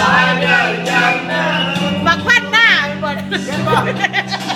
ลายได้ยังนะ บักพันหน้าไปหมด เห็นป่ะขนาดดี